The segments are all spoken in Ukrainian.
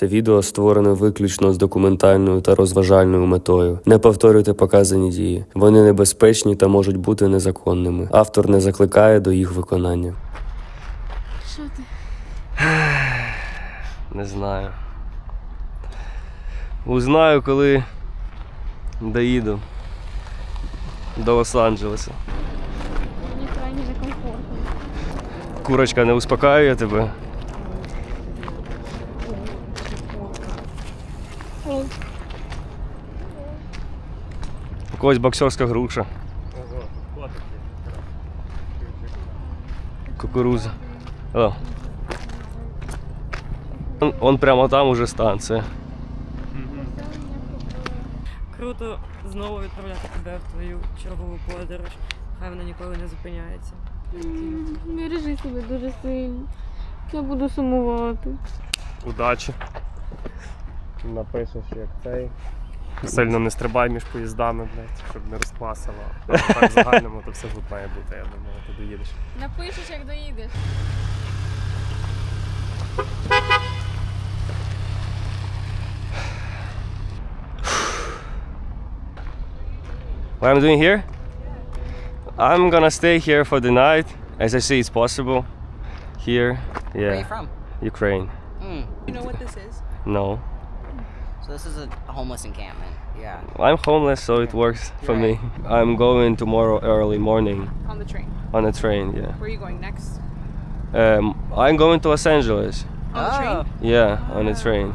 Це відео створено виключно з документальною та розважальною метою. Не повторюйте показані дії. Вони небезпечні та можуть бути незаконними. Автор не закликає до їх виконання. Що ти? Не знаю. Узнаю, коли доїду до Лос-Анджелеса. Мені крайне некомфортно. Курочка не успокаює тебе. У когось боксерська груша. Кукуруза. О. Он, он прямо там уже станція. Круто знову відправляти тебе в твою чергову подорож. Хай вона ніколи не зупиняється. Бережи себе дуже сильно. Я буду сумувати. Удачі. Напишеш як цей. Сильно не стрибай між поїздами, блядь, щоб не розкласило. Але так в загальному то все тут має бути, я думаю, ти доїдеш. Напишеш, як доїдеш. What I'm doing here? I'm gonna stay here for the night, as I see it's possible. Here, yeah. Where are you from? Ukraine. Mm. You know what this is? No, So this is a homeless encampment. Yeah. I'm homeless, so it works for me. I'm going tomorrow early morning On the train. on a train. Yeah. Where are you going next? Um, I'm going to Los Angeles. On the train? Yeah, on a train.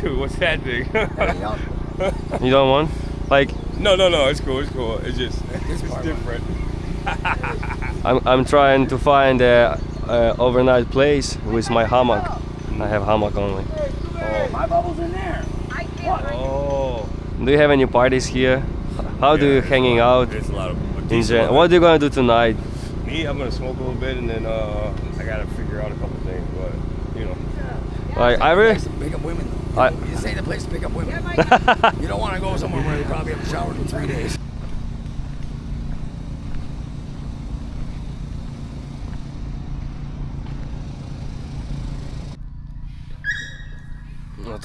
Dude, what's that big? You don't want? Like, No, no, no. It's cool. It's cool. It's just it's, different. I'm, I'm trying to find a, a overnight place with my hammock. I have hammock only. Oh, Do you have any parties here? How do you hanging out? there's a lot of. In gen- what are you gonna do tonight? Me, I'm gonna smoke a little bit, and then uh, I gotta figure out a couple things, but you know. Like, I really, Pick up women. I- You say the place to pick up women. you don't want to go somewhere where you probably have to shower in three days.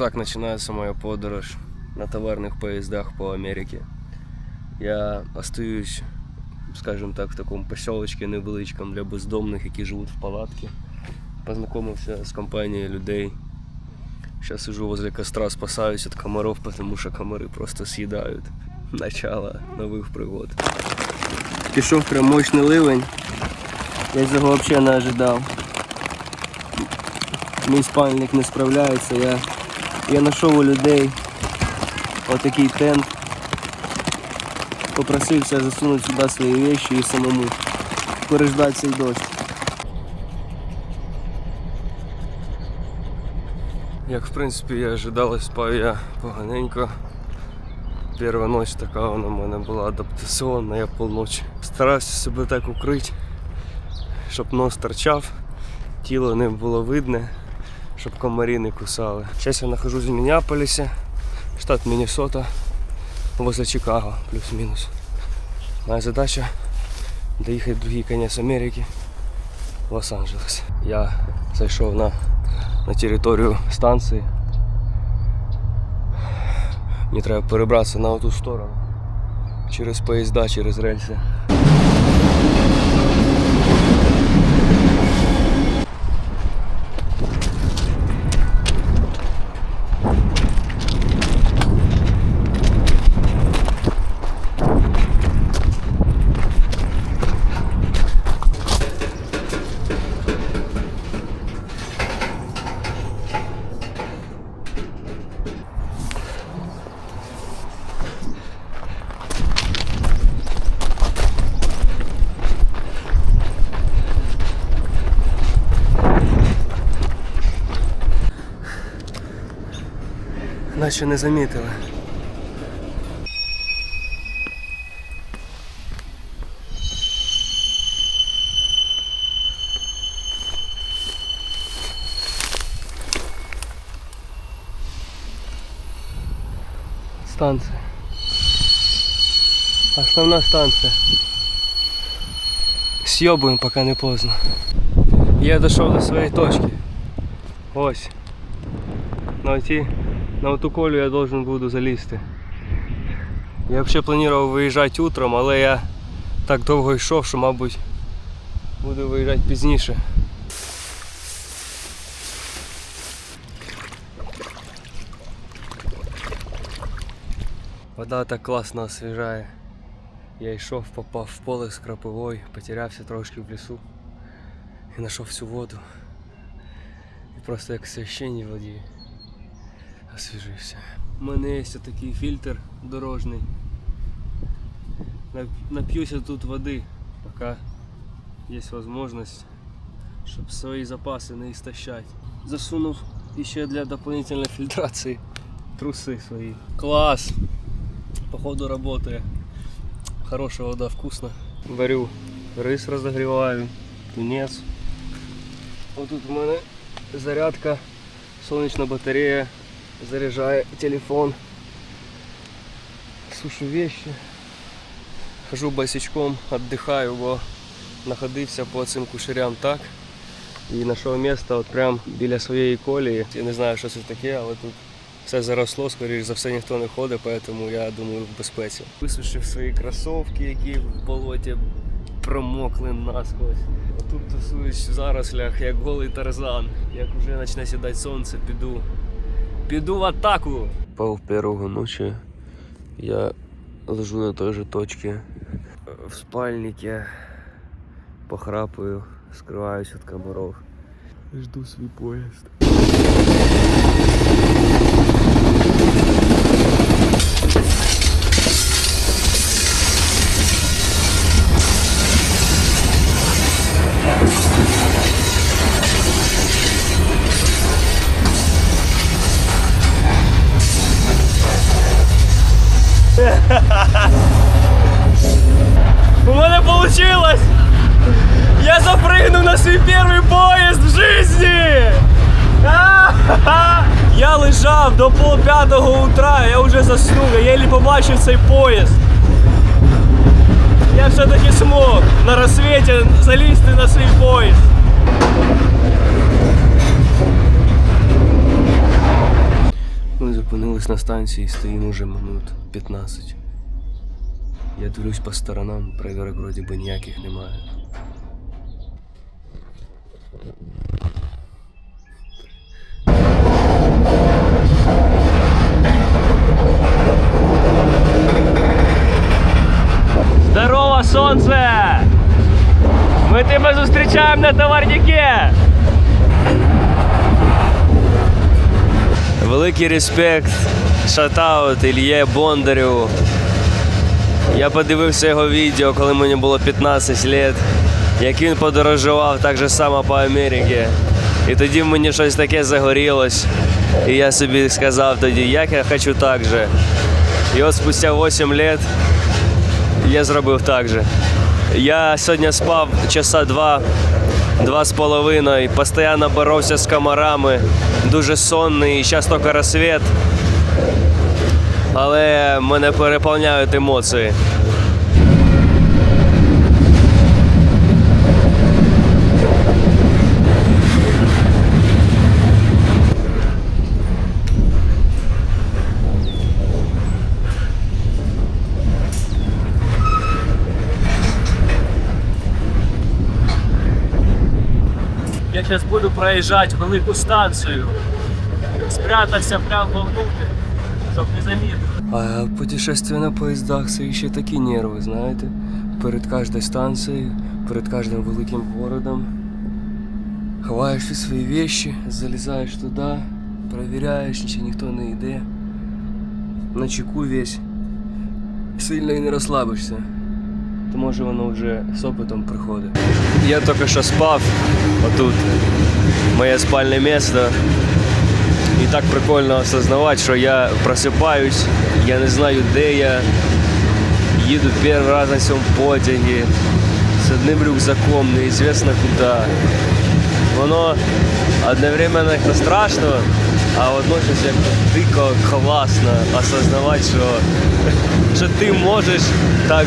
так начинается моя подорож на товарных поездах по Америке. Я остаюсь, скажем так, в такому поселочці невеличкому для бездомних, які живуть в палатці. Познайомився з компанією людей. Сейчас сижу возле костра, спасаюсь от комаров, потому что комары просто съедают начало нових пригод. Пішов прям мощний ливень. Я цього взагалі не ожидав. Мій спальник не справляється. Я, я знайшов у людей отакий тент. Попросився засунути сюди свої речі і самому переждати цей дощ. Як в принципі і ожидалось, спав я поганенько. Перша ніч така вона в мене була адаптаційна, я полночі. Старався себе так укрити, щоб нос торчав, тіло не було видне, щоб комарі не кусали. Зараз я нахожусь в Мінneаполісі, штат Міннесота, возле Чикаго, плюс-мінус. Моя задача доїхати в другий кінець Америки, Лос-Анджелес. Я зайшов на, на територію станції. Мені треба перебратися на ту сторону. Через поїзда, через рельси. Наче не замітили. Станция. Основна станция. Съебуем, пока не поздно. Я дійшов до своєї точки. Ось. На оті, на оту колю я должен буду залізти. Я взагалі планував виїжджати утром, але я так довго йшов, що, мабуть, буду виїжджати пізніше. Вода так класно освіжає. Я йшов, попав в поле з крапивою, потерявся трошки в лісу і знайшов всю воду. І просто як священній воді освіжився. У мене є такий фільтр дорожний. Нап- Нап'юся тут води, поки є можливість, щоб свої запаси не істощати. Засунув ще для дополнительної фільтрації труси свої. Клас! Походу работает. Хорошая вода, вкусно. Варю рис розогріваю, тунець. Отут у мене зарядка, сонячна батарея, заряджає телефон. Сушу вещи. Хожу босичком, віддихаю, бо знаходився по цим кушарям так. І знайшов місце от прям біля своєї колії. Я не знаю, що це таке, але тут все заросло, скоріш за все ніхто не ходить, тому я думаю в безпеці. Висушив свої кросовки, які в болоті промокли насквозь. Отут тусуюсь в зарослях, як голий тарзан. Як вже почне сідати сонце, піду. Піду в атаку! Пав первого ночі я лежу на той же точці в спальнике, похрапаю, скриваюсь від комаров. Жду свій поїзд. Я запрыгнув на свій перший поїзд в житті! А-ха-ха! Я лежав до полп'ятого утра, я вже заснув, я єлі побачив цей поїзд. Я все-таки смог на розсвіті залізти на свій поїзд. Ми зупинились на станції, стоїмо вже минут 15. Я дивлюсь по сторонам, перевірок вроді би ніяких немає. Здорово, сонце! Ми тебе зустрічаємо на товарняке! Великий респект, шатаут Ільє Бондарю. Я подивився його відео, коли мені було 15 років, як він подорожував так же само по Америці. І тоді мені щось таке загорілось. І я собі сказав тоді, як я хочу так же. І от спустя 8 років я зробив так же. Я сьогодні спав часа два, два з половиною, постійно боровся з комарами, дуже сонний, і зараз тільки розсвіт. Але мене переповняють емоції. Зараз буду проїжджати велику станцію. Спрятався прямо вовнутрь, щоб не замітили. А путешествие на поїздах це ще такі нерви, знаєте. Перед кожною станцією, перед кожним великим городом. Ховаєш всі свої вещи, залізаєш туди, перевіряєш, чи ніхто не йде. На чеку весь. Сильно і не розслабишся. То може воно вже з опитом приходить. Я тільки що спав отут. Моє спальне місце. І так прикольно осознавати, що я просипаюсь, я не знаю, де я. Їду перший раз на цьому потягі з одним рюкзаком, неізвісно куди. Воно одновременно як страшно, а водночас як дико класно осознавати, що, що ти можеш так.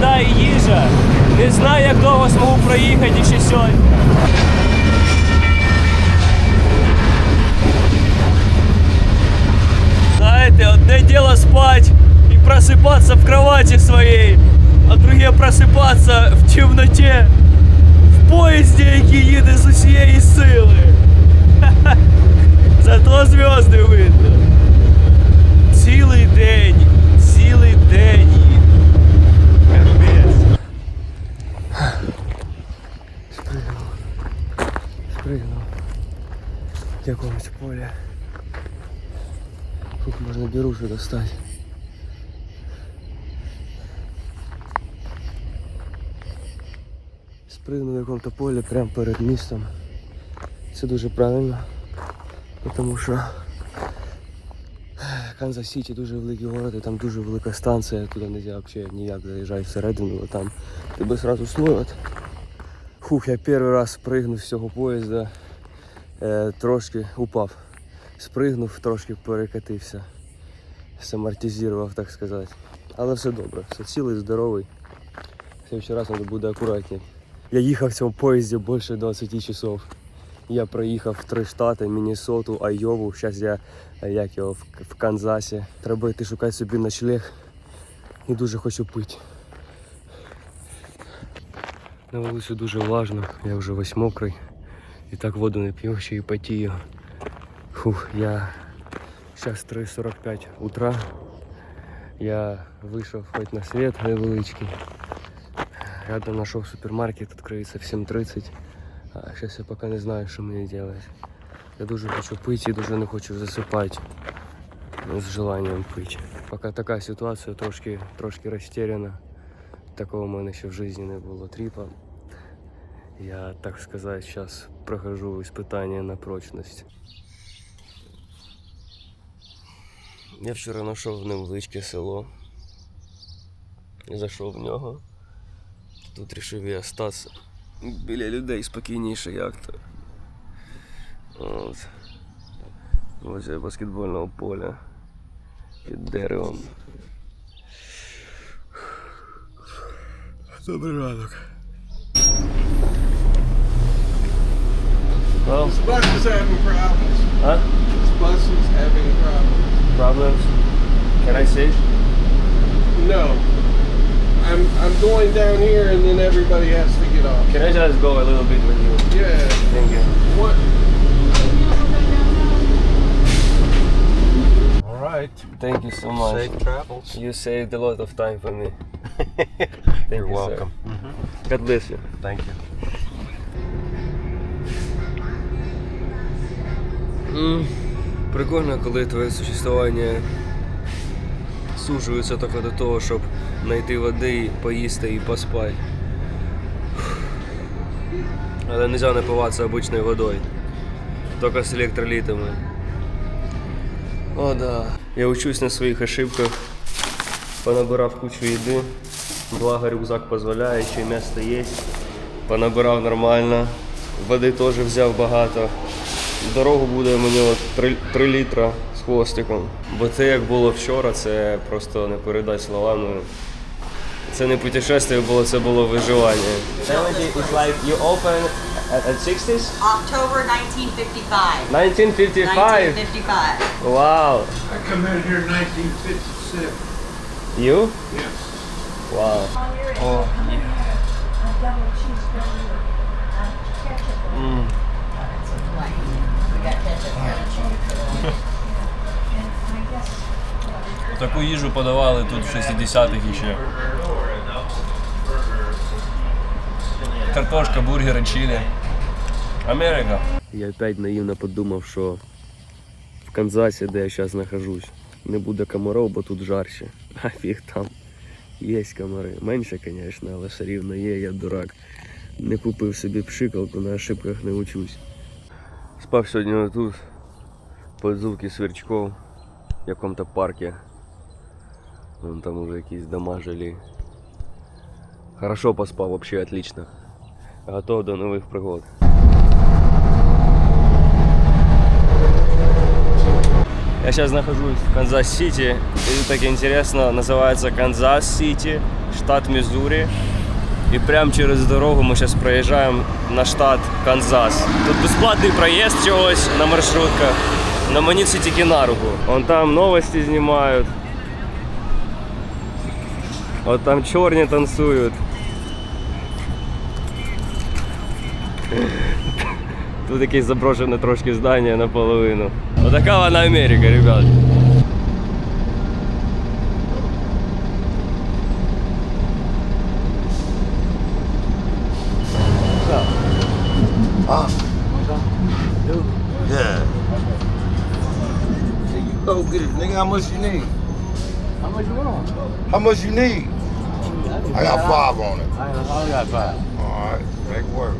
вода і їжа. Не знаю, як довго зможу проїхати ще сьогодні. Знаете, одне дело спать и просыпаться в кровати своей, а друге просыпаться в темноте, в поїзді, який їде з усієї сили. Зато зв'язки видно. Цілий день, цілий день В якомусь полі. Можна беруши достати. Спригнув в якому-то полі прямо перед містом. Це дуже правильно, тому що Канзас Сіті дуже великий город, і там дуже велика станція, туди не можна ніяк заїжджати всередину, бо там тебе одразу словять. Фух, я перший раз пригнув з цього поїзда, трошки упав. Спригнув, трошки перекатився. Самортизував, так сказати. Але все добре, все цілий, здоровий. В раз треба буде акуратніше. Я їхав в цьому поїзді більше 20 часов. Я проїхав три штати, Міннесоту, Айову. Зараз я е, як його, в Канзасі. Треба йти шукати собі ночлег. І дуже хочу пити. На вулиці дуже влажно, я вже весь мокрий. І так воду не п'ю, ще й потію. Фух, я зараз 3.45 утра. Я вийшов хоч на світ невеличкий. Рядом знайшов супермаркет, відкриється в 7.30. А зараз я поки не знаю, що мені робити. Я дуже хочу пити і дуже не хочу засипати з желанням пити. Поки така ситуація трошки, трошки розтеряна. Такого в мене ще в житті не було тріпа. Я, так сказати, зараз прохожу испытання на прочність. Я вчора знайшов невеличке село. Зайшов в нього. Тут вирішив я остатися біля людей спокійніше як-то. От. Возле баскетбольного поля під деревом. Добрий ранок. Well, This bus is having problems. huh? This bus is having problems. Problems? Can I sit? No. I'm I'm going down here and then everybody has to get off. Can I just go a little bit with you? Yeah. Thank you. What? All right. Thank you so much. Safe travels. You saved a lot of time for me. Thank You're you, sir. welcome. God bless you. Thank you. М, Прикольно, коли твоє существування сужується тільки до того, щоб знайти води, поїсти і поспати. Але не можна напиватися обичною водою. Тільки з електролітами. О, да. Я учусь на своїх ошибках. Понабирав кучу їди. Благо рюкзак дозволяє, ще місце є. Понабирав нормально. Води теж взяв багато. Дорогу буде мені от 3, 3 літра з хвостиком. Бо це як було вчора, це просто не передати словами. Це не путешествие було, це було виживання. 70 is like you open at, at 60s? October 1955. 1955? 1955. Wow. I come in here in 1956. You? Yes. Wow. Oh, Mm. Таку їжу подавали тут в 60-х іще. Картошка, бургери, чилі. Америка. Я опять наївно подумав, що в Канзасі, де я зараз знаходжусь, не буде комаров, бо тут жарче. А фіг там. Є комари. Менше, звісно, але все рівно є, я дурак. Не купив собі пшикалку, на ошибках не учусь. Спав сьогодні тут, під звуки сверчков, в якому-то парку. Вон там уже якісь дома жилі. Хорошо поспав, вообще отлично. Готов до нових пригод. Я сейчас нахожусь в Канзас-Сити. И так интересно, называется Канзас-Сити, штат Миссури. И прямо через дорогу мы сейчас проезжаем на штат Канзас. Тут бесплатный проезд чогось на маршрутках. На мені це тільки на руку. Вон там новості знімають. От там чорні танцюють. Тут якесь заброшене трошки здання наполовину. Отака вона Америка, ребят. How much you need? How much you want? How much you need? I got five on it. I only got five. All right, make work.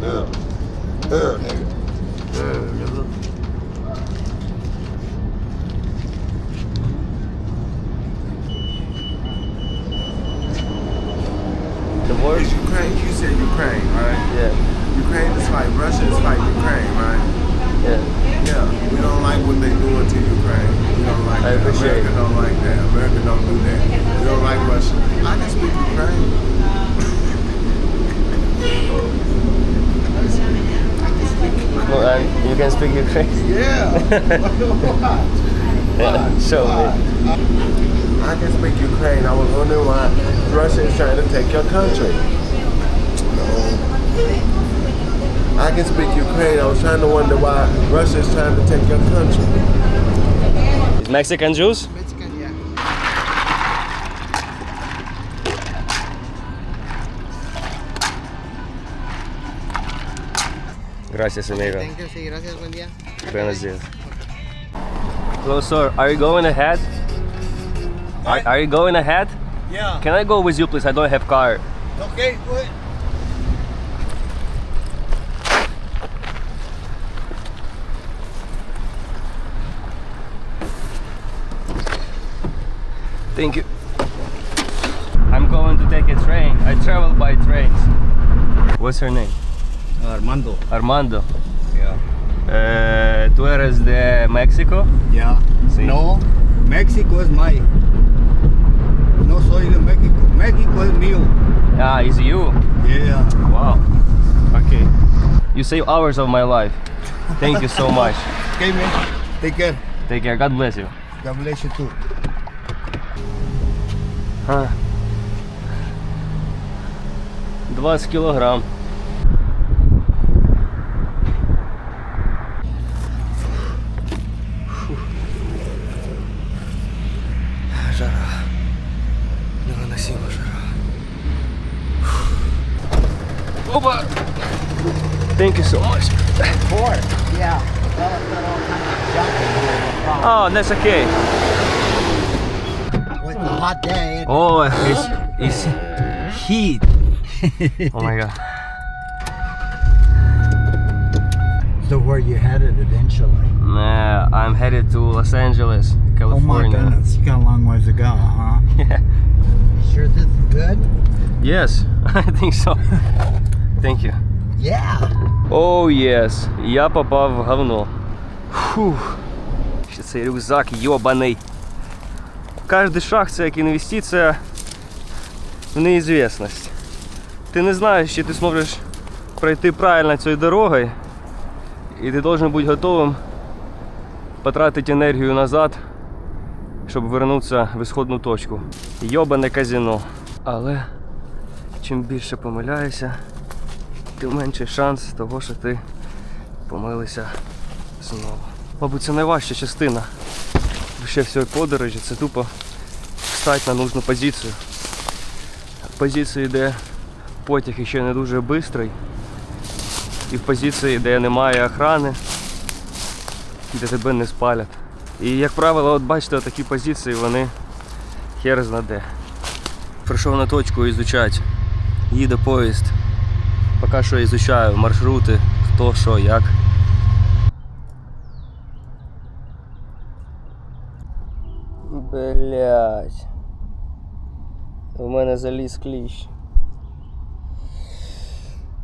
Yeah. Yeah, nigga. Yeah, nigga. The word? It's Ukraine. You said Ukraine, right? Yeah, Ukraine is like Russia is like Ukraine, right? Yeah. Yeah. We don't like what they're doing to Ukraine. We don't like I that. appreciate America it. don't like that. America don't do that. We don't like Russia. I can speak Ukraine. No, and uh, you can speak Ukraine? Yeah. Yeah, show me. I can speak Ukraine. I was wondering why Russia is trying to take your country. I can speak Ukraine. I was trying to wonder why Russia is trying to take your country. Is Mexican juice? Mexican, yeah. Gracias, amigo. Thank you, sí, gracias, buen día. Buenos días. Hello, sir. Are you going ahead? Are, are you going ahead? Yeah. Can I go with you, please? I don't have car. Okay, go ahead. Thank you. I'm going to take a train. I travel by trains. What's her name? Armando. Armando. Yeah. Uh, tú eres de México? Yeah. Sí. No, México es my. No soy de México. México es mío. Ah, it's you. Yeah. Wow. Okay. You save hours of my life. Thank you so much. Okay, man. Take care. Take care. God bless you. God bless you too. А. 20 кілограм. Жара. Невиносима жара. Опа! Thank you so much. Yeah. Of in here. Oh, that's okay. Well, it's a hot day. Oh, it's, it's heat. Oh my god. So where you headed eventually? Nah, I'm headed to Los Angeles, Oh my California. goodness, you got a long ways to go, huh? Yeah. Sure this is good? Yes, I think so. Thank you. Yeah. Oh yes, я попав в говно. Фух. Ще цей рюкзак йобаний. Кожний шаг це як інвестиція в неізвісність. Ти не знаєш, чи ти зможеш пройти правильно цією дорогою, і ти должен бути готовим потратити енергію назад, щоб вернутися в ісходну точку. Йобане казино. Але чим більше помиляєшся, тим менший шанс того, що ти помилився знову. Мабуть, це найважча частина ще всієї подорожі, це тупо встати на нужну позицію. Позиції, де потяг ще не дуже швидкий, і в позиції, де немає охрани, де тебе не спалять. І, як правило, от бачите, такі позиції, вони хер знаде. Прийшов на точку ізучати. Їде поїзд. Поки що ізучаю маршрути, хто, що, як. Блять. У мене заліз кліщ.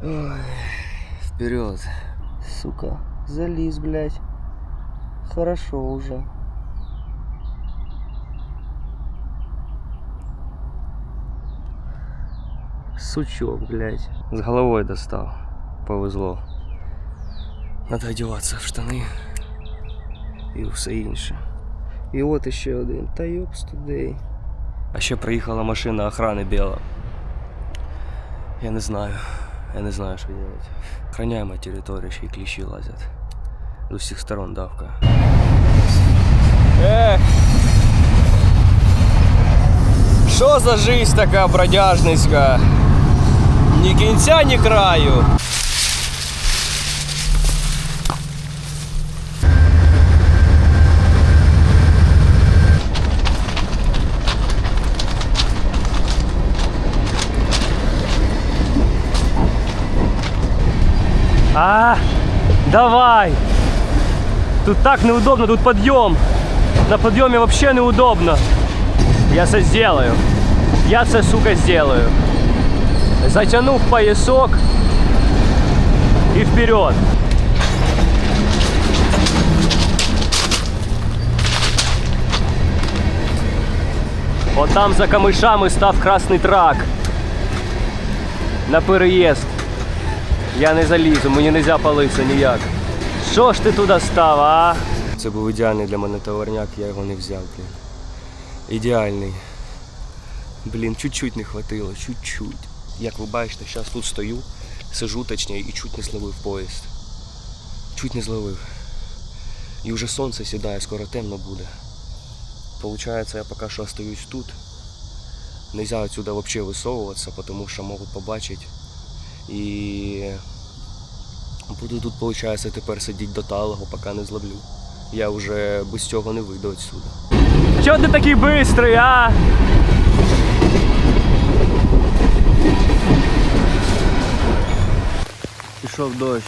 Ой, вперед. Сука, заліз, блять. Хорошо уже. Сучок, блядь. С головой достал. Повезло. Надо одягатися в штани. І все інше. І от іще один. Та йопс тудей. А ще приїхала машина охрани біла. Я не знаю. Я не знаю, що робити. Охраняємо територію, ще й кліщі лазять. З усіх сторон давка. Ех! Що за жизнь така бродяжницька? Ні кінця, ні краю. А, давай! Тут так неудобно, тут подъем. На подъеме вообще неудобно. Я це сделаю. Я це, сука, сделаю. Затянув поясок і вперед. От там за камишами став красний трак. На переїзд. Я не залізу, мені не можна палитися ніяк. Що ж ти туди став, а? Це був ідеальний для мене товарняк, я його не взяв, блін. Ідеальний. Блін, чуть-чуть не хватило, чуть-чуть. Як ви бачите, зараз тут стою, сижу точніше і чуть не зловив поїзд. Чуть не зловив. І вже сонце сідає, скоро темно буде. Получається, я поки що остаюсь тут. Нельзя отсюда вообще висовуватися, тому що можуть побачити. І буду тут, виходить, тепер сидіти до талого, поки не зловлю. Я вже без цього не вийду отсюда. Чого ти такий бистрий, а? Пішов дощ.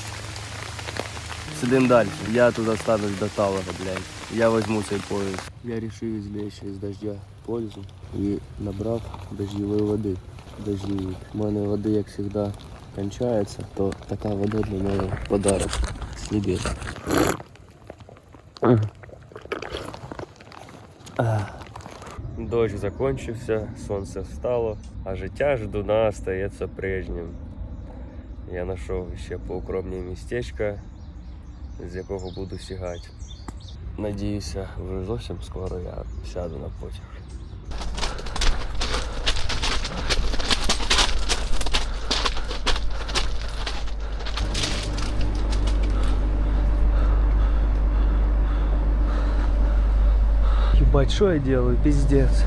Сидим далі. Я тут останусь до талого, блядь. Я возьму цей поїзд. Я вирішив извлечь із дождя пользу і набрав дождевої води. Дождевої. У мене води, як завжди, кончається, то така вода для мене подарок з небес. Дощ закончився, сонце встало, а життя ждуна стається прежнім. Я знайшов ще поукромні містечко, з якого буду сягати. Надіюся, вже зовсім скоро я сяду на потяг. Ебать, что я делаю? Пиздец.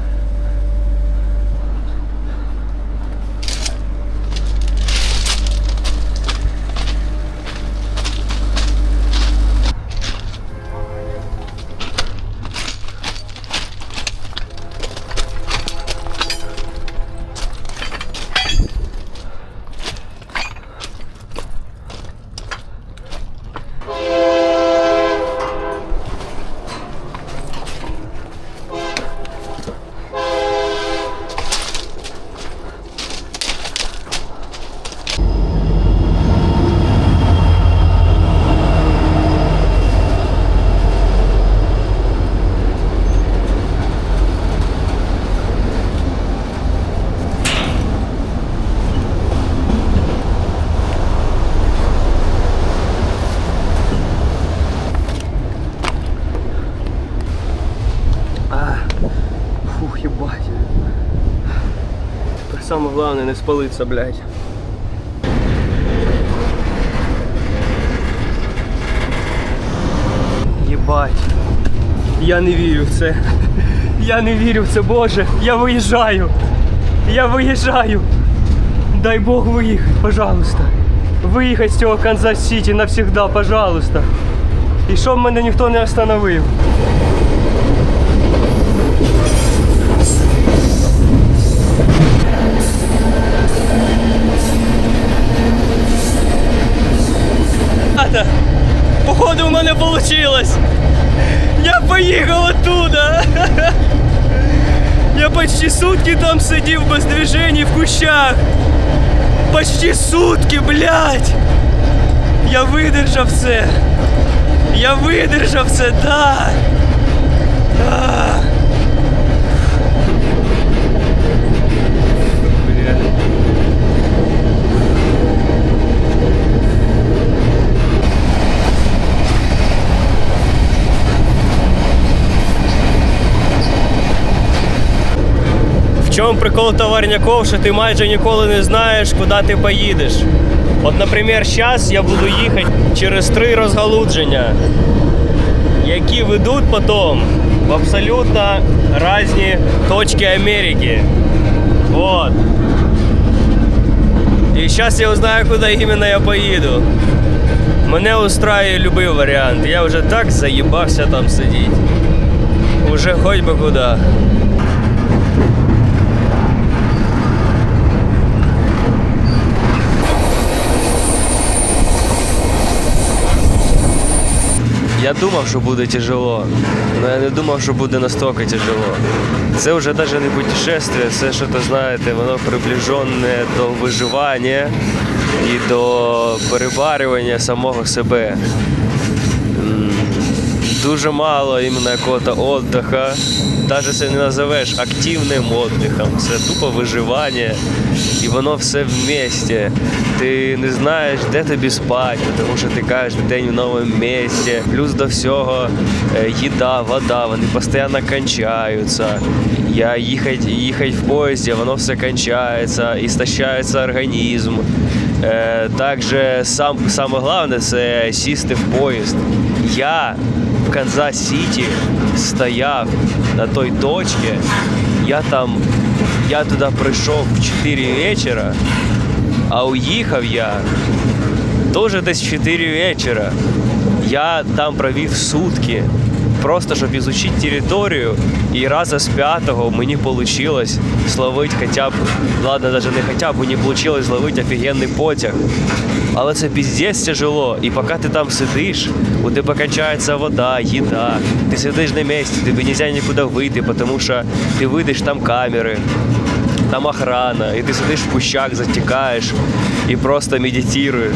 Фух, ебать. Самое главное не спалиться, блядь. Єбать. Я не вірю в це. Я не вірю в це, Боже. Я виїжджаю. Я виїжджаю. Дай Бог виїхати, пожалуйста. Виїхати з цього Канзас Сіті навсегда, пожалуйста. І щоб мене ніхто не остановив. Почти сутки там сидів без движений в кущах. Почти сутки, блядь! Я видержав це. Я видержав це, да. А. чому прикол товарняков, що ти майже ніколи не знаєш, куди ти поїдеш. От, наприклад, зараз я буду їхати через три розгалудження, які ведуть потім в абсолютно різні точки Америки. Вот. І зараз я узнаю, куди іменно я поїду. Мене устраює будь-який варіант. Я вже так заїбався там сидіти. Уже хоч би куди. Я думав, що буде тяжело, але я не думав, що буде настільки тяжело. Це вже навіть не путешествие, це що то знаєте, воно приближене до виживання і до перебарювання самого себе. Дуже мало іменно якого-то отдыха. Навіть це не називеш активним отдыхом. Це тупо виживання. І воно все вместе. Ти не знаєш, де тобі спати, тому що ти кожен день в новому місці. Плюс до всього їда, вода, вони постійно кончаються. Я їхати, їхати в поїзді, воно все кончається, істощається організм. Е, Також сам, саме головне це сісти в поїзд. Я в Канзас-Сіті стояв на той точці, я там, я туди прийшов в 4 вечора, а уїхав я теж десь в 4 вечора. Я там провів сутки, просто щоб изучити територію, І раза з п'ятого мені вийшло зловити хоча б, ладно, навіть не хоча б, мені вийшло зловити офігенний потяг. Але це піздець тяжело. І поки ти там сидиш, у тебе кончається вода, їда. Ти сидиш на місці, тобі не можна нікуди вийти, тому що ти вийдеш там камери, там охрана, і ти сидиш в кущах, затікаєш і просто медитуєш.